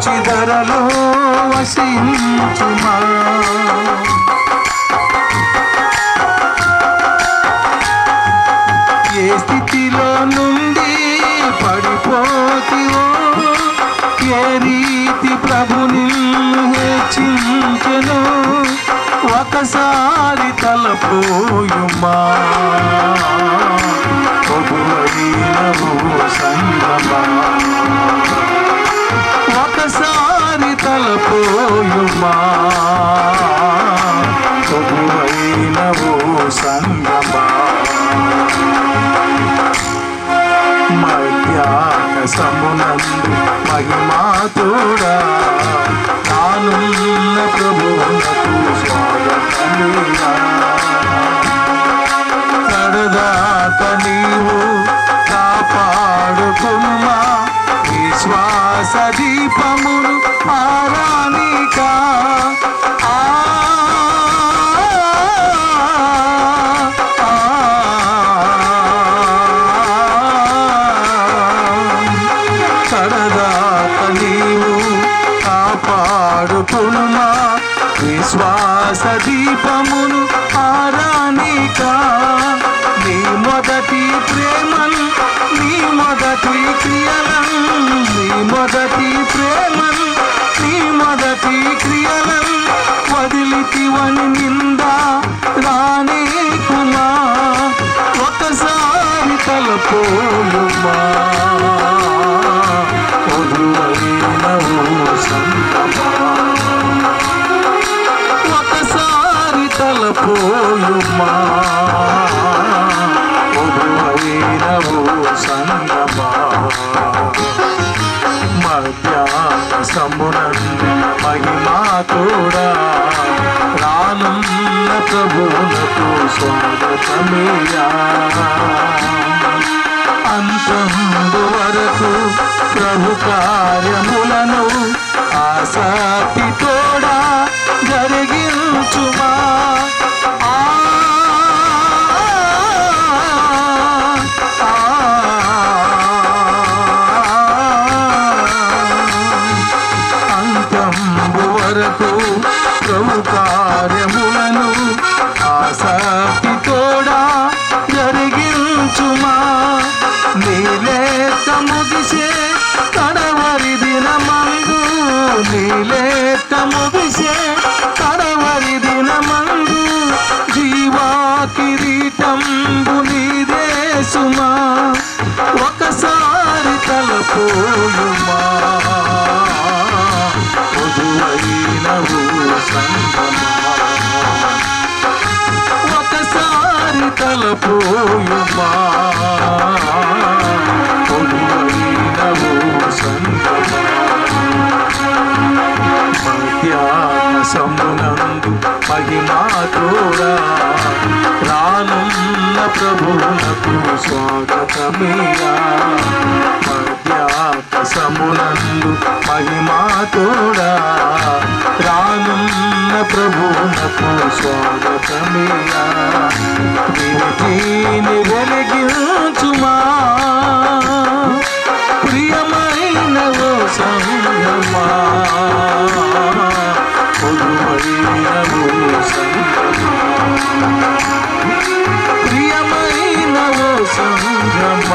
ధరించి ధరలో వసించుమా. ఏ స్థితిలో నుండి పడిపోతివో ఏ రీతి ప్రభుని హెచ్చించెను ఒకసారి తలపోయుమా. తలపోయుమా కడదాక నీవు కాపాడుకునుమా విశ్వాస దీపమును ఆరానిక. నీ మొదటి ప్రేమను నీ మొదటి క్రియలను నీ మొదటి ప్రేమను నీ మొదటి క్రియలను వదిలితివని నిందా రానే కుమా ఒకసారి తలపోయుమా ఒకసారి తలపోయుమా వధువైనవు సంగమా? మహిమా కూడా రానున్న ప్రభువునకు స్వాగతమేయా? నీలేత ముగిసే కడవరి దినమందు జీవా కిరీటంబు నీదే సుమా. ఒకసారి తలపోయుమా. వధువైనవు సంగమా ఒకసారి తలపోయుమా. రానున్న ప్రభువునకు స్వాగతమేయా మధ్యాహ్న సమునందు మహిమా రానున్న ప్రభువునకు స్వాగతమేయా. వినికిని వెలిగించుమా. ప్రియమైన ఓ సంగమా. కొలువైన ఓ సంగమా. ಸಂಭ್ರಮ